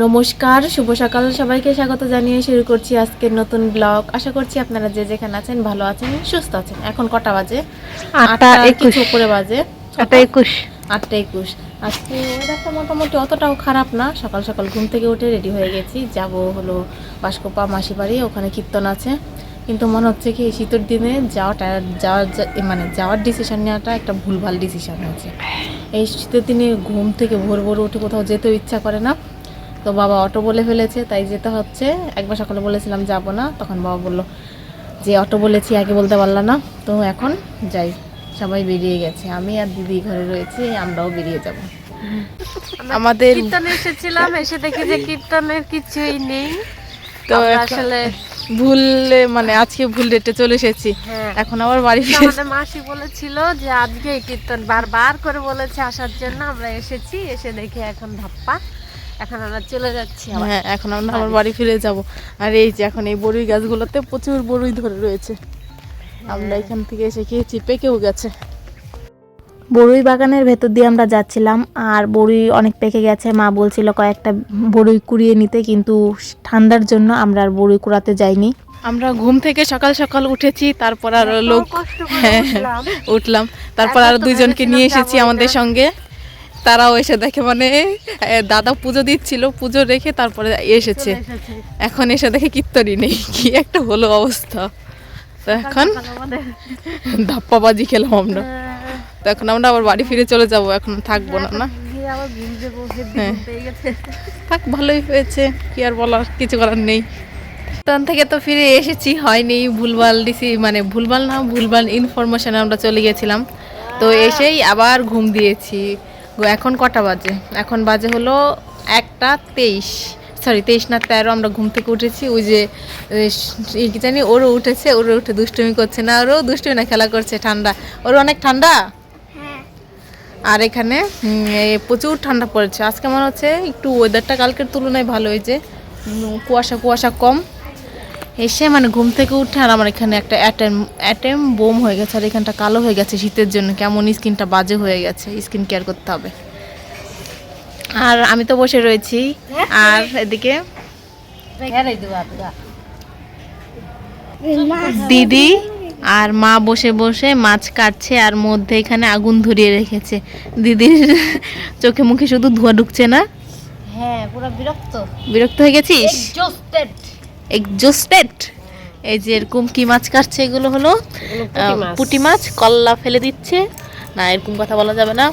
নমস্কার শুভ সকাল। সবাইকে স্বাগত জানিয়ে শুরু করছি আজকের নতুন ব্লগ। আশা করছি আপনারা যে যেখানে আছেন ভালো আছেন সুস্থ আছেন। এখন কটা বাজে? আটটা একুশ। উপরে বাজে। আটটা একুশ। আটটা একুশ। আজকে ওয়েদারটা মোটামুটি অতটাও খারাপ না। সকাল সকাল ঘুম থেকে উঠে রেডি হয়ে গেছি। যাব হলো বাসকোপা মাসি বাড়ি ওখানে কীর্তন আছে। কিন্তু মনে হচ্ছে কি এই শীতের দিনে যাওয়াটা যাওয়ার মানে যাওয়ার ডিসিশন নেওয়াটা একটা ভুলভাল ডিসিশন হয়েছে। এই শীতের দিনে ঘুম থেকে ভোর ভোর উঠে কোথাও যেতেও ইচ্ছা করে না। তো বাবা অটো বলে ফেলেছে তাই যেতে হচ্ছে। একবার সকালে বলেছিলাম যাব না। তখন বাবা বলল যে অটো বলেছি আগে বলতে পারলাম না। তো এখন যাই সবাই বেরিয়ে গেছে। আমি আর দিদি ঘরে রয়েছি আমরাও বেরিয়ে যাব। আমাদের কীর্তনে এসেছিলাম এসে দেখি যে কীর্তনের কিছুই নেই। তো আসলে ভুল মানে আজকে ভুল ডেটে চলে এসেছি। হ্যাঁ। এখন আবার বাড়ি ফিরে আমাদের মাসি বলেছিল যে আজকে কীর্তন বারবার করে বলেছে আসার জন্য। আমরা এসেছি এসে দেখি এখন ধাপ্পা। এখন আমরা চলে যাচ্ছি হ্যাঁ এখন আমরা আবার বাড়ি ফিরে যাব। আর এই যে এখন এই বড়ই গাছগুলোতে প্রচুর বড়ই ধরে রয়েছে। আমরা এখান থেকে এসে খেয়েছি পেকেও গেছে। বড়ুই বাগানের ভেতর দিয়ে আমরা যাচ্ছিলাম আর বড়ুই অনেক পেকে গেছে। মা বলছিল কয়েকটা বড়ুই কুড়িয়ে নিতে কিন্তু ঠান্ডার জন্য আমরা আর বড়ুই কুড়াতে যাইনি। আমরা ঘুম থেকে সকাল সকাল উঠেছি তারপর আর লোক হ্যাঁ উঠলাম। তারপর আর দুইজনকে নিয়ে এসেছি আমাদের সঙ্গে। তারাও এসে দেখে মানে দাদা পুজো দিচ্ছিল পুজো রেখে তারপরে এসেছে। এখন এসে দেখে কীর্তনই নেই কি একটা হলো অবস্থা। তো এখন ধাপ্পাবাজি খেলাম আমরা। হ্যাঁ, তো এখন আমরা আবার বাড়ি ফিরে চলে যাব এখন থাকব না না? আবার হ্যাঁ। থাক ভালোই হয়েছে কি আর বলার কিছু করার নেই। তখন থেকে তো ফিরে এসেছি হয়নি ভুলভাল দিছি মানে ভুলভাল না ভুলভাল ইনফরমেশনে আমরা চলে গেছিলাম। তো এসেই আবার ঘুম দিয়েছি। এখন কটা বাজে? এখন বাজে হলো একটা তেইশ। সরি তেইশ না তেরো আমরা ঘুম থেকে উঠেছি। ওই যে কি জানি ওরও উঠেছে ওরও উঠে দুষ্টুমি করছে না ওরও দুষ্টুমি না খেলা করছে ঠান্ডা। ওর অনেক ঠান্ডা? আর এখানে প্রচুর ঠান্ডা পড়েছে। আজকে মনে হচ্ছে একটু ওয়েদারটা কালকের তুলনায় ভালো হয়েছে কুয়াশা কুয়াশা কম। এসে মানে ঘুম থেকে উঠে আর আমার এখানে একটা অ্যাটেম অ্যাটেম বোম হয়ে গেছে আর এখানটা কালো হয়ে গেছে শীতের জন্য। কেমন স্কিনটা বাজে হয়ে গেছে স্কিন কেয়ার করতে হবে। আর আমি তো বসে রয়েছি। আর এদিকে? দিদি আর মা বসে বসে মাছ কাটছে আর মধ্যে এখানে আগুন ধরিয়ে রেখেছে। দিদির চোখে মুখে শুধু ধোঁয়া ঢুকছে না? হ্যাঁ পুরো বিরক্ত। বিরক্ত হয়ে গেছিস? জোস্টেড এক্সজস্টেড এই যে এরকম কি মাছ কাটছে এগুলো হলো পুঁটি মাছ। কল্লা ফেলে দিচ্ছে। না এরকম কথা বলা যাবে না।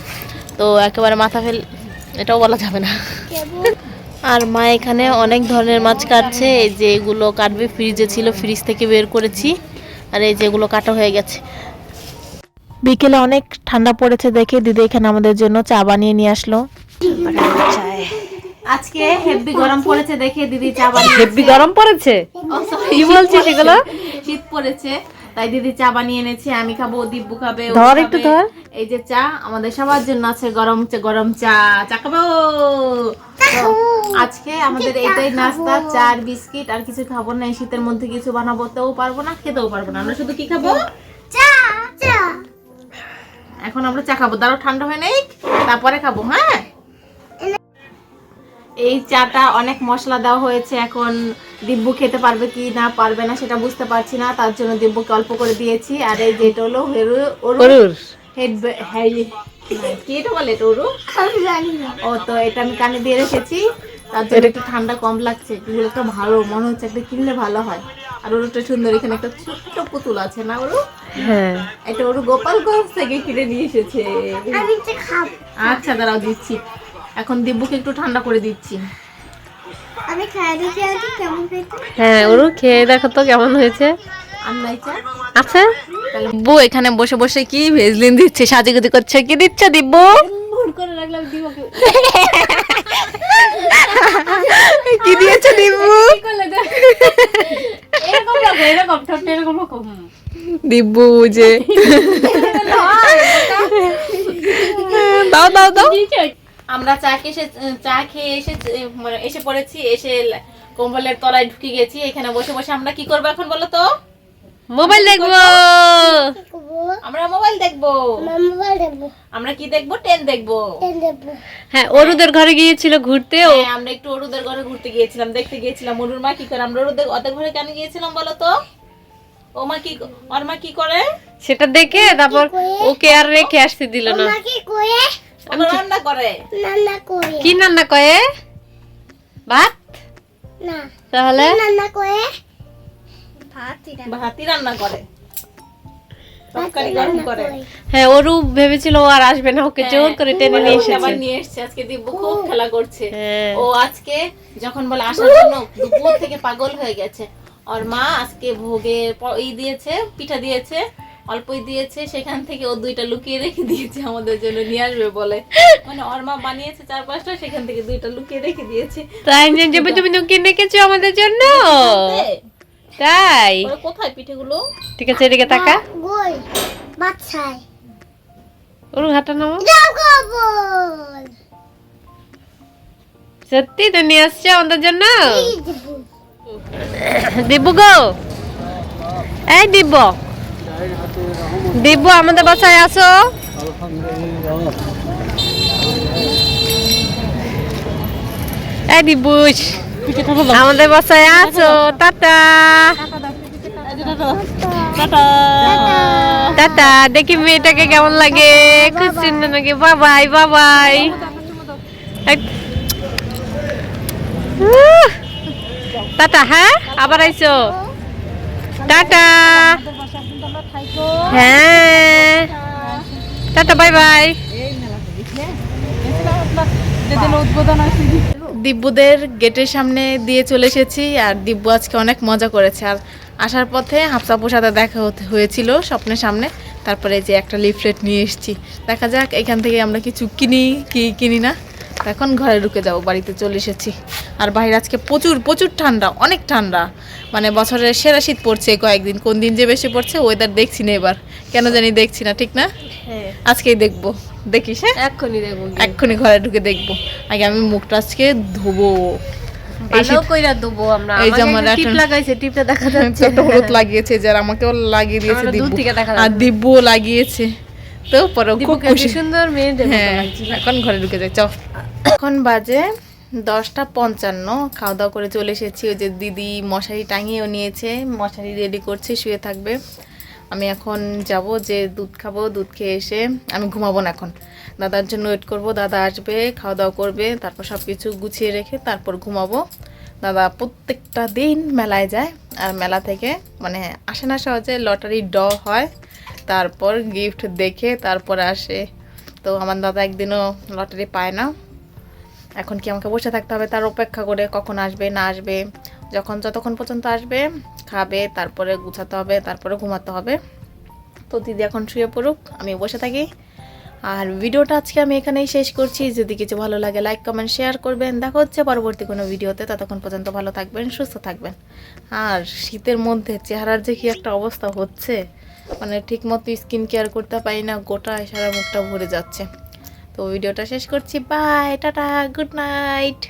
তো একেবারে মাথা ফেল এটাও বলা যাবে না। আর মা এখানে অনেক ধরনের মাছ কাটছে। এই যে এগুলো কাটবে ফ্রিজে ছিল ফ্রিজ থেকে বের করেছি। আর এই যেগুলো কাটা হয়ে গেছে। বিকেলে অনেক ঠান্ডা পড়েছে দেখে দিদি এখানে আমাদের জন্য চা বানিয়ে নিয়ে আসলো। আজকে হেভি গরম পড়েছে দেখে দিদি চা বানিয়ে হেব্বি গরম পড়েছে? কি বলছিস এগুলো? শীত পড়েছে তাই দিদি চা বানিয়ে এনেছে আমি খাব দিব্যু খাবে ধর একটু ধর। এই যে চা আমাদের সবার জন্য আছে গরম চা গরম চা চা খাব। আজকে আমাদের এটাই নাস্তা চা আর বিস্কিট আর কিছু খাব না এই শীতের মধ্যে কিছু বানাবোতেও পারব না খেতেও পারব না। আমরা শুধু কি খাব? চা। এখন আমরা চা খাব। দাঁড়াও ঠান্ডা হয় নাই তারপরে খাব হ্যাঁ? এই চাটা অনেক মশলা দেওয়া হয়েছে এখন দিব্যু খেতে পারবে কি না পারবে না সেটা বুঝতে পারছি না তার জন্য দিব্যুকে অল্প করে দিয়েছি আর এই যেটা হলো হেরু হেড কি এটা বলে এটা ও তো এটা আমি কানে দিয়ে রেখেছি তার জন্য একটু ঠান্ডা কম লাগছে এগুলো একটা ভালো মনে হচ্ছে একটা কিনলে ভালো হয়। আর ওরটা সুন্দর এখানে একটা ছোট্ট পুতুল আছে না ওরু? হ্যাঁ। এটা ওরু গোপালগঞ্জ থেকে কিনে নিয়ে এসেছে। আচ্ছা দাঁড়াও দিচ্ছি। এখন দিব্যুকে একটু ঠান্ডা করে দিচ্ছি। আমি খাই দেখি আর কেমন খেতে হ্যাঁ ওরও খেয়ে দেখো তো কেমন হয়েছে। আছে দিব্যু এখানে বসে বসে কি ভেজলিন দিচ্ছে সাজুগুজি করছে কি দিচ্ছে দিব্যু? কি দিয়েছে দিব্যু? দিব্যু যে দাও দাও দাও। আমরা চা খেয়ে এসে চা খেয়ে এসে মানে এসে পড়েছি এসে কম্বলের তলায় ঢুকে গেছি এখানে বসে বসে আমরা কি করব এখন বলো তো? মোবাইল দেখব। আমরা মোবাইল দেখব। আমরা কি দেখব? ট্রেন দেখব। হ্যাঁ অরুদের ঘরে গিয়েছিল ঘুরতে হ্যাঁ, আমরা একটু অরুদের ঘরে ঘুরতে গিয়েছিলাম দেখতে গিয়েছিলাম। অরুর মা কি করে? আমরা অরুদের ওদের ঘরে কেন গিয়েছিলাম বলো তো? ও মা কি ওর মা কি করে? সেটা দেখে তারপর ওকে আর রেখে আসতে দিল না। রান্না করে? কি রান্না কয়ে ভাত? না। তাহলে? রান্না করে? করে। হ্যাঁ ওরু ভেবেছিল ও আর আসবে না ওকে জোর করে টেনে নিয়ে ওকে আবার নিয়ে এসেছে আজকে দিব্য খুব খেলা করছে। হ্যাঁ। ও আজকে যখন বলে আসার জন্য দুপুর থেকে পাগল হয়ে গেছে ওর মা আজকে ভোগে ই দিয়েছে পিঠা দিয়েছে অল্পই দিয়েছে সেখান থেকে ও দুইটা লুকিয়ে রেখে দিয়েছে আমাদের জন্য নিয়ে আসবে বলে। মানে ওর মা বানিয়েছে চার পাঁচটা সেখান থেকে দুইটা লুকিয়ে রেখে দিয়েছে। তাই যে তুমি তুমি কিনে রেখেছো আমাদের জন্য? তাই? ওরা কোথায় পিঠেগুলো? ঠিক আছে এদিকে তাকা। গোল বাচ্চাই ওরু যাও গোবল সত্যি তো নিয়ে আসছে আমাদের জন্য? দিব্য গো। এই দিব্য। দিব্য, আমাদের বাসায় আসো এই দিব্যুস আমাদের বাসায় আসো টাটা। টাটা। দেখি মেয়েটাকে কেমন লাগে। খুব সুন্দর লাগে বাবাই বাবাই টাটা হ্যাঁ? আবার আইসো টাটা। হ্যাঁ। দিব্যদের গেটের সামনে দিয়ে চলে এসেছি আর দিব্য আজকে অনেক মজা করেছে। আর আসার পথে হাফসাপুর সাথে দেখা হয়েছিল স্বপ্নের সামনে। তারপরে যে একটা লিফলেট নিয়ে এসেছি। দেখা যাক, এখান থেকে আমরা কিছু কিনি কি কিনি না। এখন ঘরে ঢুকে যাব বাড়িতে চলে এসেছি। আর বাইরে আজকে প্রচুর প্রচুর ঠান্ডা অনেক ঠান্ডা। মানে বছরের সেরা শীত পড়ছে কয়েকদিন কোন দিন যে বেশি পড়ছে ওয়েদার দেখছি না এবার। কেন জানি দেখছি না ঠিক না? আজকেই দেখব। দেখিস হ্যাঁ? এক্ষুনি দেখব এক্ষুনি ঘরে ঢুকে দেখব। আগে আমি মুখটা আজকে ধোবো। ভালো কইরা দেবো আমরা। এই যে আমার টিপ লাগাইছে টিপটা দেখা যাচ্ছে। একটা হলুদ লাগিয়েছে যার আমাকেও লাগিয়ে দিয়েছে দিব্যু। আর। দিব্যুও লাগিয়েছে। তো পরে খুব খুশি। সুন্দর মতো হ্যাঁ এখন ঘরে ঢুকে যাই চ এখন বাজে দশটা পঞ্চান্ন খাওয়া দাওয়া করে চলে এসেছি। ওই যে দিদি মশারি টাঙিয়েও নিয়েছে মশারি রেডি করছে শুয়ে থাকবে। আমি এখন যাব যে দুধ খাব দুধ খেয়ে এসে আমি ঘুমাবো না এখন। দাদার জন্য ওয়েট করব দাদা আসবে খাওয়া দাওয়া করবে তারপর সব কিছু গুছিয়ে রেখে তারপর ঘুমাবো। দাদা প্রত্যেকটা দিন মেলায় যায় আর মেলা থেকে মানে আসে না সহজে লটারি ড হয়। তারপর গিফট দেখে তারপর আসে। তো আমার দাদা একদিনও লটারি পায় না। এখন কি আমাকে বসে থাকতে হবে? তার অপেক্ষা করে কখন আসবে, না আসবে। যখন যতক্ষণ পর্যন্ত আসবে, খাবে, তারপরে গুছাতে হবে, তারপরে ঘুমাতে হবে। তো দিদি এখন শুয়ে পড়ুক, আমি বসে থাকি। আর ভিডিওটা আজকে আমি এখানেই শেষ করছি। যদি কিছু ভালো লাগে লাইক কমেন্ট শেয়ার করবেন। দেখা হচ্ছে পরবর্তী কোনো ভিডিওতে। ততক্ষণ পর্যন্ত ভালো থাকবেন, সুস্থ থাকবেন। আর শীতের মধ্যে চেহারার যে কি একটা অবস্থা হচ্ছে মানে ঠিক মতো স্কিন কেয়ার করতে পারি না, গোটা সারা মুখটা ভরে যাচ্ছে। তো ভিডিওটা শেষ করছি বাই টাটা গুড নাইট